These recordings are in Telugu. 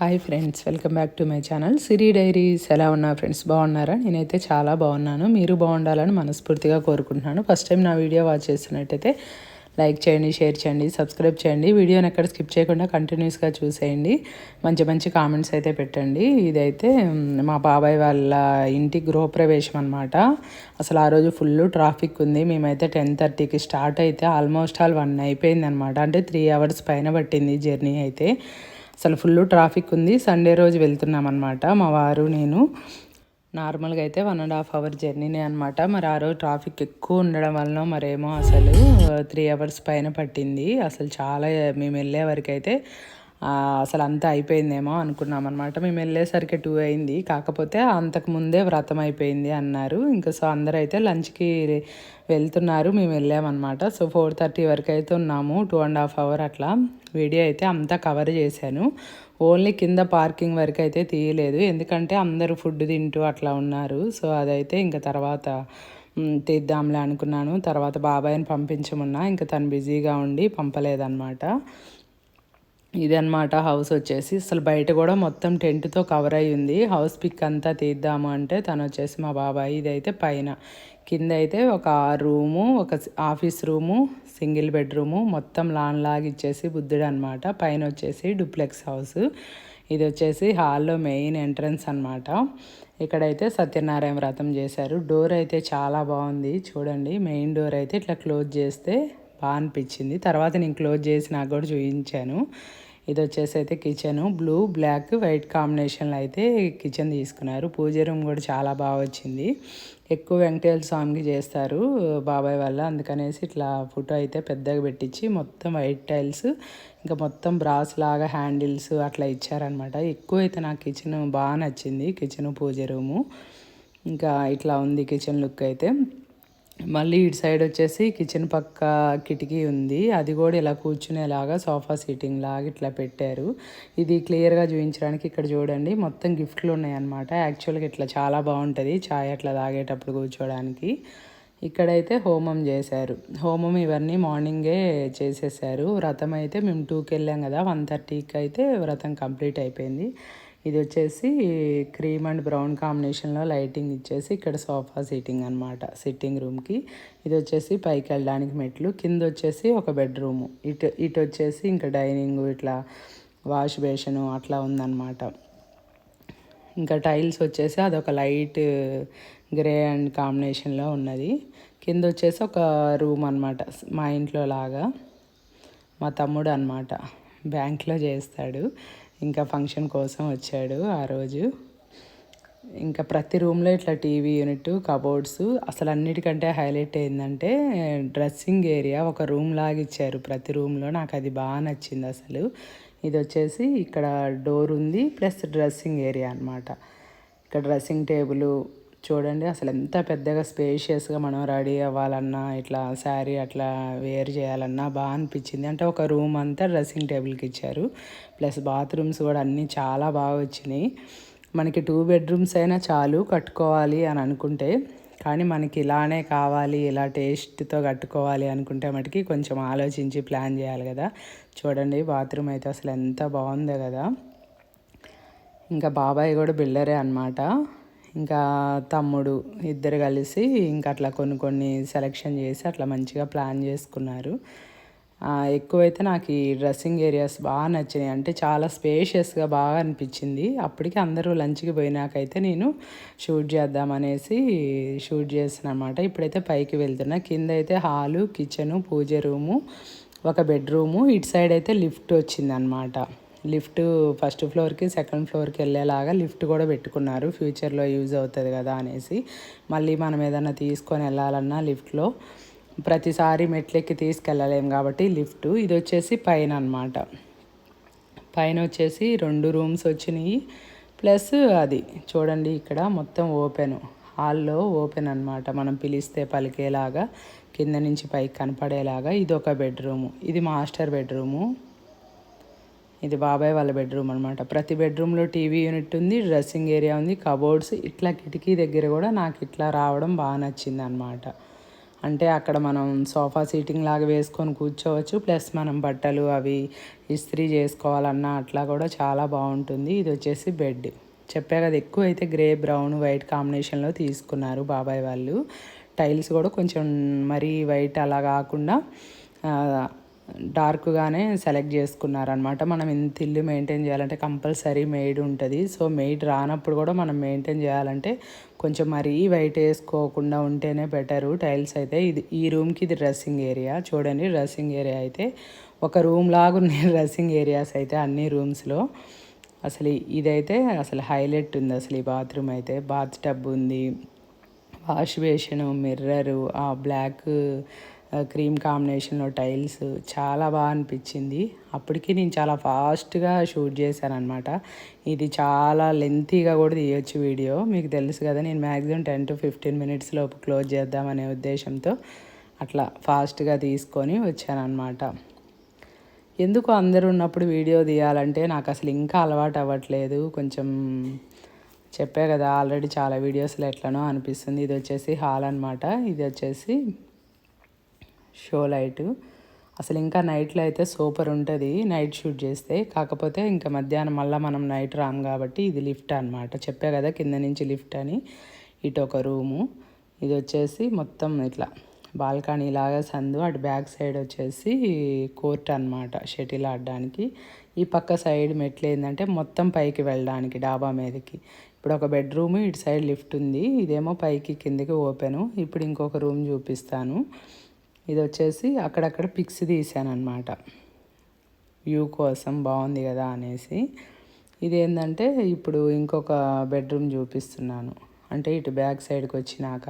Hi friends welcome back to my channel Siri diaries ఎలా ఉన్నా ఫ్రెండ్స్ బాగున్నారా? నేనైతే చాలా బాగున్నాను. మీరు బాగుండాలని మనస్ఫూర్తిగా కోరుకుంటున్నాను. ఫస్ట్ టైం నా వీడియో వాచ్ చేస్తున్నట్టయితే లైక్ చేయండి షేర్ చేయండి సబ్స్క్రైబ్ చేయండి. వీడియోని ఎక్కడ స్కిప్ చేయకుండా కంటిన్యూస్గా చూసేయండి. మంచి మంచి కామెంట్స్ అయితే పెట్టండి. ఇదైతే మా బాబాయ్ వాళ్ళ ఇంటి గృహప్రవేశం అనమాట అసలు ఆ రోజు ఫుల్ ట్రాఫిక్ ఉంది. మేమైతే టెన్ థర్టీకి స్టార్ట్ అయితే ఆల్మోస్ట్ ఆల్ వన్ అయిపోయింది అనమాట అంటే త్రీ అవర్స్ పైన పట్టింది జర్నీ అయితే. అసలు ఫుల్ ట్రాఫిక్ ఉంది. సండే రోజు వెళ్తున్నాం అనమాట మా వారు నేను. నార్మల్గా అయితే వన్ అండ్ హాఫ్ అవర్ జర్నీనే అనమాట మరి ఆ రోజు ట్రాఫిక్ ఎక్కువ ఉండడం వలన మరేమో అసలు త్రీ అవర్స్ పైన పట్టింది. అసలు చాలా మేము వెళ్ళే వరకు అయితే అసలు అంతా అయిపోయిందేమో అనుకున్నాం అనమాట మేము వెళ్ళేసరికి టూ అయింది. కాకపోతే అంతకు ముందే వ్రతం అయిపోయింది అన్నారు. ఇంకా సో అందరూ అయితే లంచ్కి వెళ్తున్నారు. మేము వెళ్ళామన్నమాట సో ఫోర్ థర్టీ వరకు అయితే ఉన్నాము. టూ అండ్ హాఫ్ అవర్ అట్లా. వీడియో అయితే అంతా కవర్ చేశాను. ఓన్లీ కింద పార్కింగ్ వరకు అయితే తీయలేదు. ఎందుకంటే అందరూ ఫుడ్ తింటూ అట్లా ఉన్నారు. సో అదైతే ఇంకా తర్వాత తీద్దాంలే అనుకున్నాను. తర్వాత బాబాయ్ని పంపించమున్నా ఇంకా తను బిజీగా ఉండి పంపలేదన్నమాట. ఇదన్నమాట హౌస్ వచ్చేసి. అసలు బయట కూడా మొత్తం టెంట్తో కవర్ అయ్యింది. హౌస్ పిక్ అంతా తీద్దాము అంటే తను వచ్చేసి మా బాబాయ్. ఇదైతే పైన. కింద అయితే ఒక రూము ఒక ఆఫీస్ రూము సింగిల్ బెడ్రూము మొత్తం లాన్ లాగా ఇచ్చేసి బుద్ధుడు అనమాట పైన వచ్చేసి డూప్లెక్స్ హౌస్. ఇది వచ్చేసి హాల్లో మెయిన్ ఎంట్రన్స్ అనమాట ఇక్కడైతే సత్యనారాయణ వ్రతం చేశారు. డోర్ అయితే చాలా బాగుంది. చూడండి మెయిన్ డోర్ అయితే ఇట్లా క్లోజ్ చేస్తే బాగా అనిపించింది. తర్వాత నేను క్లోజ్ చేసి నాకు కూడా చూపించాను ఇది వచ్చేసి అయితే కిచెన్ బ్లూ బ్లాక్ వైట్ కాంబినేషన్లో అయితే కిచెన్ తీసుకున్నారు. పూజ రూమ్ కూడా చాలా బాగా వచ్చింది. ఎక్కువ వెంకటేశ్వర స్వామికి చేస్తారు బాబాయ్ వల్ల. అందుకనేసి ఇట్లా ఫోటో అయితే పెద్దగా పెట్టించి మొత్తం వైట్ టైల్స్ ఇంకా మొత్తం బ్రాస్ లాగా హ్యాండిల్స్ అట్లా ఇచ్చారనమాట ఎక్కువ అయితే నాకు కిచెన్ బాగా నచ్చింది కిచెన్ పూజ రూము ఇంకా ఇట్లా ఉంది కిచెన్ లుక్ అయితే. మళ్ళీ ఇటు సైడ్ వచ్చేసి కిచెన్ పక్క కిటికీ ఉంది. అది కూడా ఇలా కూర్చునేలాగా సోఫా సీటింగ్ లాగా ఇట్లా పెట్టారు. ఇది క్లియర్గా చూపించడానికి ఇక్కడ చూడండి. మొత్తం గిఫ్ట్లు ఉన్నాయన్నమాట. యాక్చువల్గా ఇట్లా చాలా బాగుంటుంది. ఛాయ్ అట్లా తాగేటప్పుడు కూర్చోడానికి. ఇక్కడైతే హోమం చేశారు. హోమం ఇవన్నీ మార్నింగే చేసేసారు. వ్రతం అయితే మేము టూకి వెళ్ళాం కదా. వన్ థర్టీకి అయితే వ్రతం కంప్లీట్ అయిపోయింది. ఇది వచ్చేసి క్రీమ్ అండ్ బ్రౌన్ కాంబినేషన్లో లైటింగ్ ఇచ్చేసి ఇక్కడ సోఫా సీటింగ్ అనమాట సిట్టింగ్ రూమ్కి. ఇది వచ్చేసి పైకి వెళ్ళడానికి మెట్లు. కింద వచ్చేసి ఒక బెడ్రూము. ఇటు ఇటు వచ్చేసి ఇంకా డైనింగ్ ఇట్లా వాష్ బేషను అట్లా ఉందన్నమాట. ఇంకా టైల్స్ వచ్చేసి అదొక లైట్ గ్రే అండ్ కాంబినేషన్లో ఉన్నది. కింద వచ్చేసి ఒక రూమ్ అనమాట మా ఇంట్లో లాగా. మా తమ్ముడు అనమాట బ్యాంక్లో చేస్తాడు. ఇంకా ఫంక్షన్ కోసం వచ్చాడు ఆ రోజు. ఇంకా ప్రతి రూమ్లో ఇట్లా టీవీ యూనిట్ కబోర్డ్స్ అసలు అన్నిటికంటే హైలైట్ ఏంటంటే డ్రెస్సింగ్ ఏరియా ఒక రూమ్ లాగా ఇచ్చారు ప్రతి రూమ్లో. నాకు అది బాగా నచ్చింది అసలు. ఇది వచ్చేసి ఇక్కడ డోర్ ఉంది ప్లస్ డ్రెస్సింగ్ ఏరియా అనమాట ఇక్కడ డ్రెస్సింగ్ టేబుల్ చూడండి అసలు ఎంత పెద్దగా స్పేషియస్గా మనం రెడీ అవ్వాలన్నా ఇట్లా శారీ అట్లా వేర్ చేయాలన్నా బాగా అనిపించింది. అంటే ఒక రూమ్ అంతా డ్రెస్సింగ్ టేబుల్కి ఇచ్చారు. ప్లస్ బాత్రూమ్స్ కూడా అన్నీ చాలా బాగా వచ్చినాయి. మనకి టూ బెడ్రూమ్స్ అయినా చాలు కట్టుకోవాలి అని అనుకుంటే కానీ మనకి ఇలానే కావాలి ఇలా టేస్ట్తో కట్టుకోవాలి అనుకుంటే మటుకి కొంచెం ఆలోచించి ప్లాన్ చేయాలి కదా. చూడండి బాత్రూమ్ అయితే అసలు ఎంత బాగుందో కదా. ఇంకా బాబాయ్ కూడా బిల్డరే అనమాట ఇంకా తమ్ముడు ఇద్దరు కలిసి ఇంకా అట్లా కొన్ని కొన్ని సెలెక్షన్ చేసి అట్లా మంచిగా ప్లాన్ చేసుకున్నారు. ఎక్కువైతే నాకు ఈ డ్రెస్సింగ్ ఏరియాస్ బాగా నచ్చినాయి. అంటే చాలా స్పేషియస్గా బాగా అనిపించింది. అప్పటికి అందరూ లంచ్కి పోయినాకైతే నేను షూట్ చేద్దామనేసి షూట్ చేసిన అనమాట ఇప్పుడైతే పైకి వెళ్తున్నా. కింద అయితే హాలు కిచెను పూజ రూము ఒక బెడ్రూము ఇటు సైడ్ అయితే లిఫ్ట్ వచ్చిందనమాట లిఫ్ట్ ఫస్ట్ ఫ్లోర్కి సెకండ్ ఫ్లోర్కి వెళ్ళేలాగా లిఫ్ట్ కూడా పెట్టుకున్నారు. ఫ్యూచర్లో యూజ్ అవుతుంది కదా అనేసి. మళ్ళీ మనం ఏదైనా తీసుకొని వెళ్ళాలన్నా లిఫ్ట్లో ప్రతిసారి మెట్లెక్కి తీసుకెళ్ళలేం కాబట్టి లిఫ్ట్. ఇది వచ్చేసి పైన అనమాట పైన వచ్చేసి రెండు రూమ్స్ వచ్చినాయి. ప్లస్ అది చూడండి ఇక్కడ మొత్తం ఓపెన్. హాల్లో ఓపెన్ అన్నమాట. మనం పిలిస్తే పలికేలాగా కింద నుంచి పైకి కనపడేలాగా ఇది ఒక బెడ్రూము. ఇది మాస్టర్ బెడ్రూము. ఇది బాబాయ్ వాళ్ళ బెడ్రూమ్ అనమాట ప్రతి బెడ్రూమ్లో టీవీ యూనిట్ ఉంది డ్రెస్సింగ్ ఏరియా ఉంది కబోర్డ్స్ ఇట్లా కిటికీ దగ్గర కూడా నాకు ఇట్లా రావడం బాగా నచ్చింది అనమాట అంటే అక్కడ మనం సోఫా సీటింగ్ లాగా వేసుకొని కూర్చోవచ్చు ప్లస్ మనం బట్టలు అవి ఇస్త్రీ చేసుకోవాలన్నా అట్లా కూడా చాలా బాగుంటుంది. ఇది వచ్చేసి బెడ్. చెప్పా కదా ఎక్కువ అయితే గ్రే బ్రౌన్ వైట్ కాంబినేషన్లో తీసుకున్నారు బాబాయ్ వాళ్ళు. టైల్స్ కూడా కొంచెం మరీ వైట్ అలా కాకుండా డార్క్గానే సెలెక్ట్ చేసుకున్నారనమాట మనం ఇంత ఇల్లు మెయింటైన్ చేయాలంటే కంపల్సరీ మెయిడ్ ఉంటుంది. సో మెయిడ్ రానప్పుడు కూడా మనం మెయింటైన్ చేయాలంటే కొంచెం మరీ వైట్ వేసుకోకుండా ఉంటేనే బెటరు. టైల్స్ అయితే ఇది ఈ రూమ్కి ఇది డ్రెస్సింగ్ ఏరియా. చూడండి డ్రెస్సింగ్ ఏరియా అయితే ఒక రూమ్ లాగా ఉన్నాయి డ్రెస్సింగ్ ఏరియాస్ అయితే అన్ని రూమ్స్లో. అసలు ఇదైతే అసలు హైలైట్ ఉంది అసలు ఈ బాత్రూమ్ అయితే. బాత్ టబ్ ఉంది వాష్ బేషను మిర్రరు ఆ బ్లాక్ క్రీమ్ కాంబినేషన్లో టైల్స్ చాలా బాగా అనిపించింది. అప్పటికి నేను చాలా ఫాస్ట్గా షూట్ చేశాను అనమాట ఇది చాలా లెంతీగా కూడా తీయొచ్చు వీడియో. మీకు తెలుసు కదా నేను maximum ten to fifteen minutes లోపు క్లోజ్ చేద్దామనే ఉద్దేశంతో అట్లా ఫాస్ట్గా తీసుకొని వచ్చానమాట ఎందుకు అందరు ఉన్నప్పుడు వీడియో తీయాలంటే నాకు అసలు ఇంకా అలవాటు అవ్వట్లేదు. కొంచెం చెప్పే కదా ఆల్రెడీ చాలా వీడియోస్లో ఎట్లనో అనిపిస్తుంది. ఇది వచ్చేసి హాల్ అనమాట ఇది వచ్చేసి షో లైట్. అసలు ఇంకా నైట్లో అయితే సూపర్ ఉంటుంది. నైట్ షూట్ చేస్తే. కాకపోతే ఇంకా మధ్యాహ్నం మళ్ళీ మనం నైట్ రాం కాబట్టి ఇది లిఫ్ట్ అనమాట చెప్పా కదా కింద నుంచి లిఫ్ట్ అని. ఇటు ఒక రూము. ఇది వచ్చేసి మొత్తం ఇట్లా బాల్కనీ లాగా సందు. అటు బ్యాక్ సైడ్ వచ్చేసి కోర్ట్ అనమాట షటిల్ ఆడడానికి. ఈ పక్క సైడ్ మెట్లు ఏంటంటే మొత్తం పైకి వెళ్ళడానికి డాబా మీదకి. ఇప్పుడు ఒక బెడ్రూమ్ ఇటు సైడ్ లిఫ్ట్ ఉంది. ఇదేమో పైకి కిందకి ఓపెను. ఇప్పుడు ఇంకొక రూమ్ చూపిస్తాను. ఇది వచ్చేసి అక్కడక్కడ పిక్స్ తీసాను అనమాట వ్యూ కోసం బాగుంది కదా అనేసి. ఇది ఏంటంటే ఇప్పుడు ఇంకొక బెడ్రూమ్ చూపిస్తున్నాను. అంటే ఇటు బ్యాక్ సైడ్కి వచ్చినాక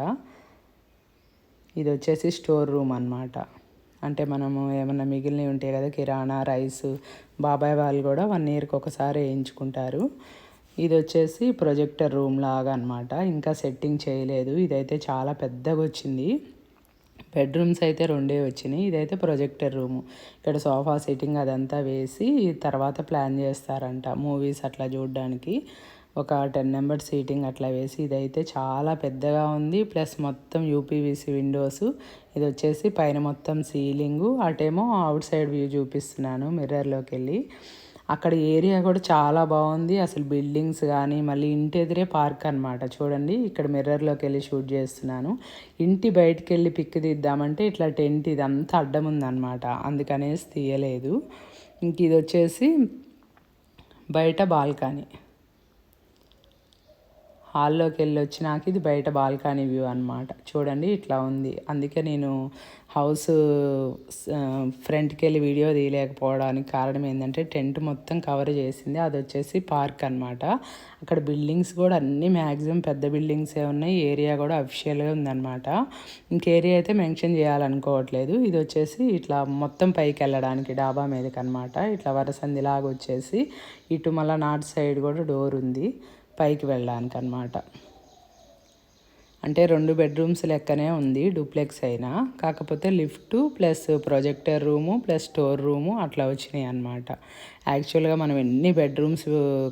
ఇది వచ్చేసి స్టోర్ రూమ్ అనమాట అంటే మనము ఏమన్నా మిగిలినవి ఉంటాయి కదా కిరాణా రైస్ బాబాయ్ వాళ్ళు కూడా వన్ ఇయర్కి ఒకసారి వేయించుకుంటారు. ఇది వచ్చేసి ప్రొజెక్టర్ రూమ్ లాగా అనమాట ఇంకా సెట్టింగ్ చేయలేదు. ఇదైతే చాలా పెద్దగా వచ్చింది బెడ్రూమ్స్ అయితే రెండే వచ్చినాయి. ఇదైతే ప్రొజెక్టర్ రూము. ఇక్కడ సోఫా సెట్టింగ్ అదంతా వేసి తర్వాత ప్లాన్ చేస్తారంట మూవీస్ అట్లా చూడడానికి. ఒక టెన్ నెంబర్ సీటింగ్ అట్లా వేసి ఇదైతే చాలా పెద్దగా ఉంది. ప్లస్ మొత్తం యూపీవీసీ విండోస్. ఇది వచ్చేసి పైన మొత్తం సీలింగు. అటేమో అవుట్ సైడ్ వ్యూ చూపిస్తున్నాను మిర్రర్లోకి వెళ్ళి అక్కడ ఏరియా కూడా చాలా బాగుంది. అసలు బిల్డింగ్స్ కానీ మళ్ళీ ఇంటి ఎదురే పార్క్ అనమాట చూడండి ఇక్కడ మిర్రర్లోకి వెళ్ళి షూట్ చేస్తున్నాను. ఇంటి బయటికి వెళ్ళి పిక్ తీద్దామంటే ఇట్లా టెంట్ ఇదంతా అడ్డం ఉందన్నమాట. అందుకనేసి తీయలేదు. ఇంక ఇది వచ్చేసి బయట బాల్కనీ. హాల్లోకి వెళ్ళి వచ్చినాక ఇది బయట బాల్కనీ వ్యూ అనమాట చూడండి ఇట్లా ఉంది. అందుకే నేను హౌస్ ఫ్రంట్కి వెళ్ళి వీడియో తీయలేకపోవడానికి కారణం ఏంటంటే టెంట్ మొత్తం కవర్ చేసింది. అది వచ్చేసి పార్క్ అనమాట అక్కడ బిల్డింగ్స్ కూడా అన్ని మ్యాక్సిమం పెద్ద బిల్డింగ్సే ఉన్నాయి. ఏరియా కూడా అఫిషియల్గా ఉందన్నమాట. ఇంకేరియా అయితే మెన్షన్ చేయాలనుకోవట్లేదు. ఇది వచ్చేసి ఇట్లా మొత్తం పైకి వెళ్ళడానికి డాబా మీదకి అనమాట ఇట్లా వరసందిలాగా వచ్చేసి ఇటు మళ్ళీ నార్త్ సైడ్ కూడా డోర్ ఉంది పైకి వెళ్ళడానికి అనమాట అంటే రెండు బెడ్రూమ్స్ లెక్కనే ఉంది డూప్లెక్స్ అయినా. కాకపోతే lift plus projector room plus store room అట్లా వచ్చినాయి అనమాట యాక్చువల్గా మనం ఎన్ని బెడ్రూమ్స్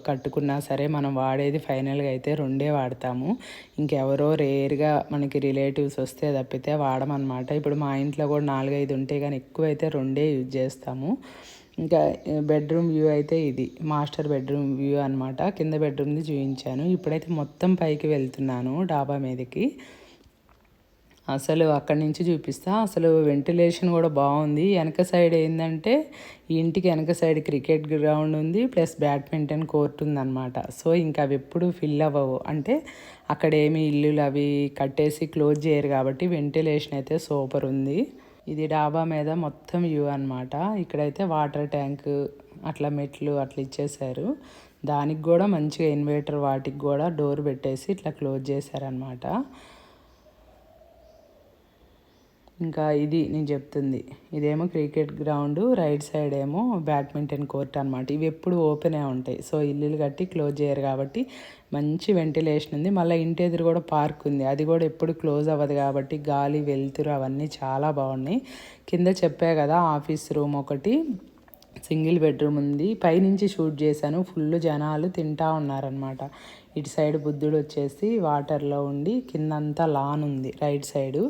కట్టుకున్నా సరే మనం వాడేది ఫైనల్గా అయితే రెండే వాడతాము. ఇంకెవరో రేర్గా మనకి రిలేటివ్స్ వస్తే తప్పితే వాడమన్నమాట. ఇప్పుడు మా ఇంట్లో కూడా నాలుగైదు ఉంటే కానీ ఎక్కువైతే రెండే యూజ్ చేస్తాము. ఇంకా బెడ్రూమ్ వ్యూ అయితే ఇది. మాస్టర్ బెడ్రూమ్ వ్యూ అనమాట కింద బెడ్రూమ్ది చూపించాను ఇప్పుడైతే మొత్తం పైకి వెళ్తున్నాను డాబా మీదకి. అసలు అక్కడి నుంచి చూపిస్తా. అసలు వెంటిలేషన్ కూడా బాగుంది. వెనక సైడ్ ఏంటంటే ఇంటికి వెనక సైడ్ క్రికెట్ గ్రౌండ్ ఉంది ప్లస్ బ్యాడ్మింటన్ కోర్ట్ ఉందన్నమాట. సో ఇంకా అవి ఎప్పుడు ఫిల్ అవ్వవు. అంటే అక్కడ ఏమి ఇల్లులు అవి కట్టేసి క్లోజ్ చేయరు కాబట్టి వెంటిలేషన్ అయితే సూపర్ ఉంది. ఇది డాబా మీద మొత్తం వ్యూ అనమాట ఇక్కడైతే వాటర్ ట్యాంక్ అట్లా మెట్లు అట్లా ఇచ్చేసారు దానికి కూడా మంచిగా ఇన్వర్టర్ వాటికి కూడా డోర్ పెట్టేసి ఇట్లా క్లోజ్ చేశారనమాట ఇంకా ఇది నేను చెప్తుంది. ఇదేమో క్రికెట్ గ్రౌండ్ రైట్ సైడ్ ఏమో బ్యాడ్మింటన్ కోర్ట్ అనమాట ఇవి ఎప్పుడు ఓపెనే ఉంటాయి. సో ఇల్లులు కట్టి క్లోజ్ చేయరు కాబట్టి మంచి వెంటిలేషన్ ఉంది. మళ్ళీ ఇంటి ఎదురు కూడా పార్క్ ఉంది. అది కూడా ఎప్పుడు క్లోజ్ అవ్వదు కాబట్టి గాలి వెలుతురు అవన్నీ చాలా బాగున్నాయి. కింద చెప్పా కదా ఆఫీస్ రూమ్ ఒకటి సింగిల్ బెడ్రూమ్ ఉంది. పైనుంచి షూట్ చేశాను. ఫుల్ జనాలు తింటా ఉన్నారనమాట ఇటు సైడ్ బుద్ధుడు వచ్చేసి వాటర్లో ఉండి కిందంతా లాన్ ఉంది రైట్ సైడు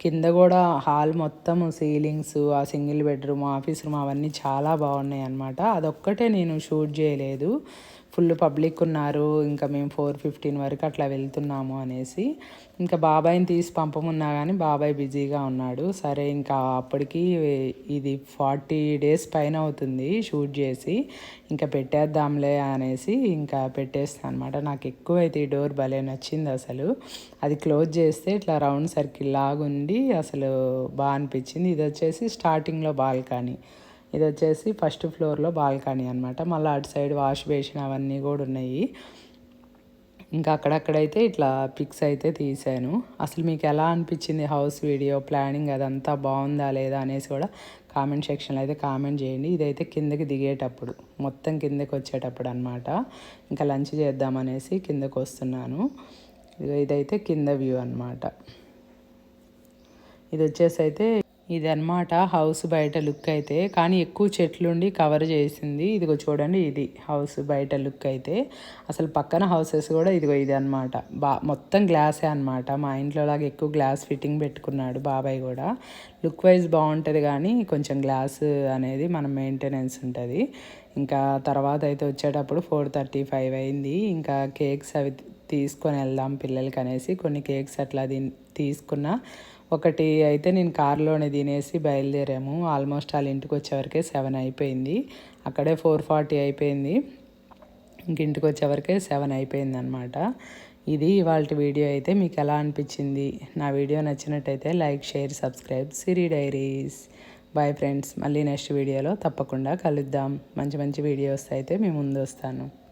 కింద కూడా హాల్ మొత్తం సీలింగ్స్ ఆ సింగిల్ బెడ్రూమ్ ఆఫీస్ రూమ్ అవన్నీ చాలా బాగున్నాయి అనమాట అదొక్కటే నేను షూట్ చేయలేదు. ఫుల్ పబ్లిక్ ఉన్నారు. ఇంకా మేము ఫోర్ ఫిఫ్టీన్ వరకు అట్లా వెళ్తున్నాము అనేసి. ఇంకా బాబాయ్ని తీసి పంపమున్నా కానీ బాబాయ్ బిజీగా ఉన్నాడు. సరే ఇంకా అప్పటికి ఇది ఫార్టీ డేస్ పైన అవుతుంది షూట్ చేసి. ఇంకా పెట్టేద్దాంలే అనేసి ఇంకా పెట్టేస్తాను అనమాట నాకు ఎక్కువ అయితే ఈ డోర్ భలే నచ్చింది అసలు. అది క్లోజ్ చేస్తే ఇట్లా రౌండ్ సర్కిల్ లాగుండి అసలు బాగా అనిపించింది. ఇది వచ్చేసి స్టార్టింగ్లో బాల్కనీ. ఇది వచ్చేసి ఫస్ట్ ఫ్లోర్లో బాల్కనీ అనమాట మళ్ళీ అటు సైడ్ వాష్ బేసిన్ అవన్నీ కూడా ఉన్నాయి. ఇంకా అక్కడక్కడైతే ఇట్లా పిక్స్ అయితే తీసాను. అసలు మీకు ఎలా అనిపించింది హౌస్ వీడియో ప్లానింగ్ అదంతా బాగుందా లేదా అనేసి కూడా కామెంట్ సెక్షన్లో అయితే కామెంట్ చేయండి. ఇదైతే కిందకి దిగేటప్పుడు మొత్తం కిందకి వచ్చేటప్పుడు అనమాట ఇంకా లంచ్ చేద్దామనేసి కిందకు వస్తున్నాను. ఇదైతే కింద వ్యూ అనమాట ఇది వచ్చేసి అయితే ఇది హౌస్ బయట లుక్ అయితే. కానీ ఎక్కువ చెట్లుండి కవర్ చేసింది. ఇదిగో చూడండి ఇది హౌస్ బయట లుక్ అయితే. అసలు పక్కన హౌసెస్ కూడా ఇదిగో ఇది అనమాట బా మొత్తం గ్లాసే అనమాట మా ఇంట్లో లాగా ఎక్కువ గ్లాస్ ఫిట్టింగ్ పెట్టుకున్నాడు బాబాయ్ కూడా. లుక్ వైజ్ బాగుంటుంది కానీ కొంచెం గ్లాస్ అనేది మన మెయింటెనెన్స్ ఉంటుంది. ఇంకా తర్వాత అయితే వచ్చేటప్పుడు ఫోర్ థర్టీ ఫైవ్ అయింది. ఇంకా కేక్స్ అవి తీసుకొని వెళ్దాం పిల్లలకి అనేసి కొన్ని కేక్స్ అట్లా తీసుకున్న. ఒకటి అయితే నేను కారులోనే తినేసి బయలుదేరాము. ఆల్మోస్ట్ వాళ్ళ ఇంటికి వచ్చేవరకే సెవెన్ అయిపోయింది. అక్కడే ఫోర్ ఫార్టీ అయిపోయింది. ఇంక ఇంటికి వచ్చేవరకే సెవెన్ అయిపోయింది అనమాట ఇది ఇవాళ వీడియో అయితే మీకు ఎలా అనిపించింది? నా వీడియో నచ్చినట్టయితే like share subscribe Siri diaries. Bye friends మళ్ళీ నెక్స్ట్ వీడియోలో తప్పకుండా కలుద్దాం. మంచి మంచి వీడియోస్ అయితే మీ ముందు వస్తాను.